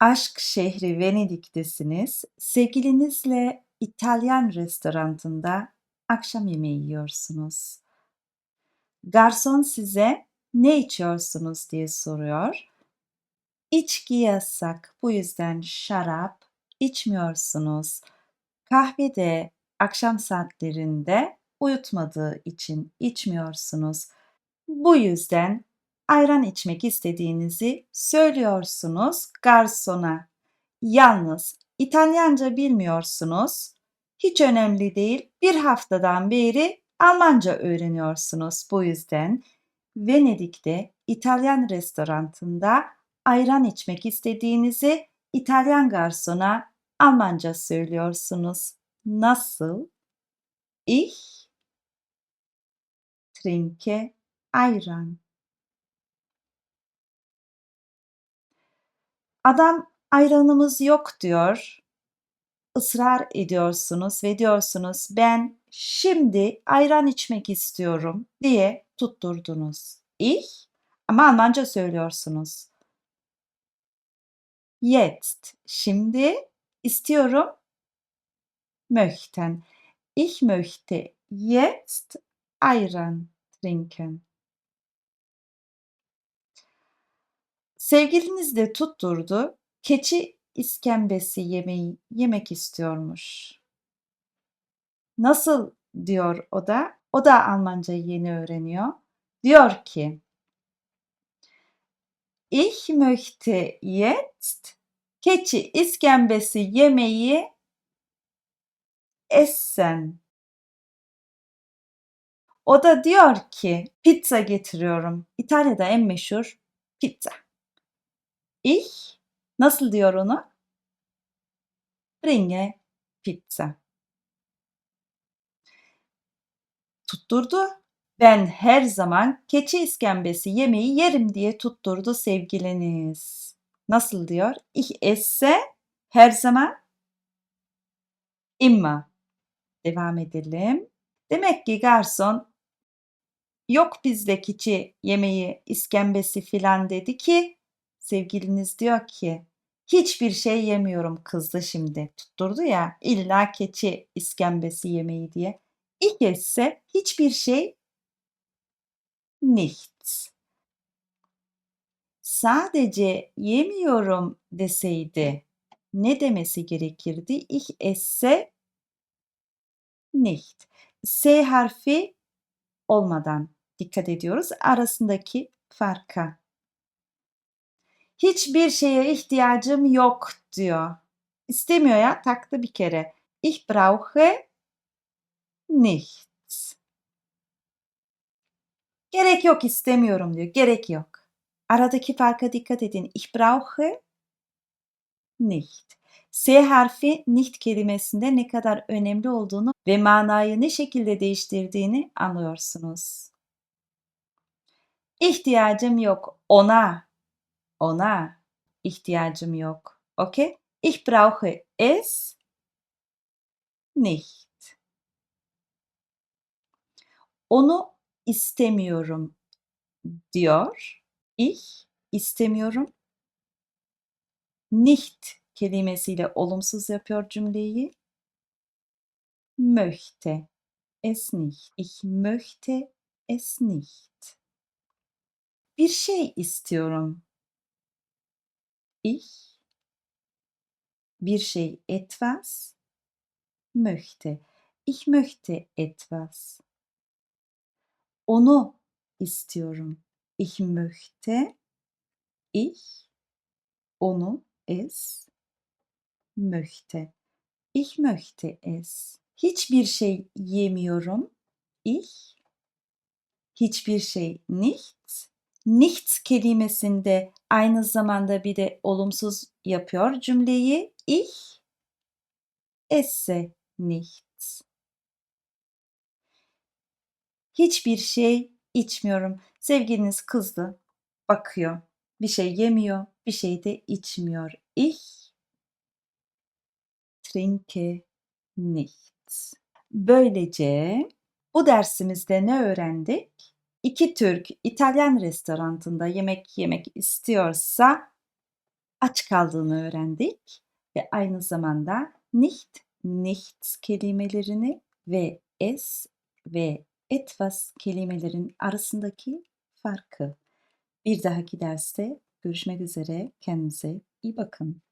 Aşk şehri Venedik'tesiniz. Sevgilinizle İtalyan restoranında akşam yemeği yiyorsunuz. Garson size ne içiyorsunuz diye soruyor. İçki yasak, bu yüzden şarap içmiyorsunuz. Kahve de akşam saatlerinde uyutmadığı için içmiyorsunuz. Bu yüzden ayran içmek istediğinizi söylüyorsunuz garsona. Yalnız İtalyanca bilmiyorsunuz. Hiç önemli değil. Bir haftadan beri Almanca öğreniyorsunuz. Bu yüzden Venedik'te İtalyan restoranında ayran içmek istediğinizi İtalyan garsona Almanca söylüyorsunuz. Nasıl? Ich trinke ayran. Adam ayranımız yok diyor. Israr ediyorsunuz ve diyorsunuz ben şimdi ayran içmek istiyorum diye tutturdunuz. Ich ama Almanca söylüyorsunuz. Jetzt şimdi istiyorum möchten. Ich möchte jetzt ayran trinken. Sevgiliniz de tutturdu. Keçi iskembesi yemeği yemek istiyormuş. Nasıl diyor o da. O da Almancayı yeni öğreniyor. Diyor ki Ich möchte jetzt keçi iskembesi yemeği essen. O da diyor ki pizza getiriyorum. İtalya'da en meşhur pizza. Ich nasıl diyor onu? Bringe pizza. Tutturdu. Ben her zaman keçi iskembesi yemeği yerim diye tutturdu sevgiliniz. Nasıl diyor? Ich esse her zaman immer. Devam edelim. Demek ki garson yok bizde keçi yemeği iskembesi filan dedi ki sevgiliniz diyor ki hiçbir şey yemiyorum kızdı şimdi tutturdu ya illa keçi iskembesi yemeği diye. İlk ise hiçbir şey nichts. Sadece yemiyorum deseydi ne demesi gerekirdi? Ich esse nicht. S harfi olmadan dikkat ediyoruz arasındaki farka. Hiçbir şeye ihtiyacım yok diyor. İstemiyor ya taktı bir kere. Ich brauche nichts. Gerek yok istemiyorum diyor. Gerek yok. Aradaki farka dikkat edin. Ich brauche nicht. S harfi nicht kelimesinde ne kadar önemli olduğunu ve manayı ne şekilde değiştirdiğini anlıyorsunuz. İhtiyacım yok ona. Ona ihtiyacım yok. Okay? Ich brauche es nicht. Onu istemiyorum diyor. Ich istemiyorum. Nicht kelimesiyle olumsuz yapıyor cümleyi. Möchte es nicht. Ich möchte es nicht. Bir şey istiyorum. Ich bir şey etwas möchte. Ich möchte etwas. Onu istiyorum. Ich möchte ich onu es möchte. Ich möchte es. Hiçbir şey yemiyorum. Ich hiçbir şey nichts. Nichts kelimesinde aynı zamanda bir de olumsuz yapıyor cümleyi. Ich esse nichts. Hiçbir şey içmiyorum. Sevgiliniz kızdı. Bakıyor. Bir şey yemiyor, bir şey de içmiyor. Ich trinke nichts. Böylece bu dersimizde ne öğrendik? İki Türk İtalyan restoranında yemek yemek istiyorsa aç kaldığını öğrendik ve aynı zamanda nicht, nichts kelimelerini ve es ve etwas kelimelerin arasındaki farkı. Bir dahaki derste görüşmek üzere. Kendinize iyi bakın.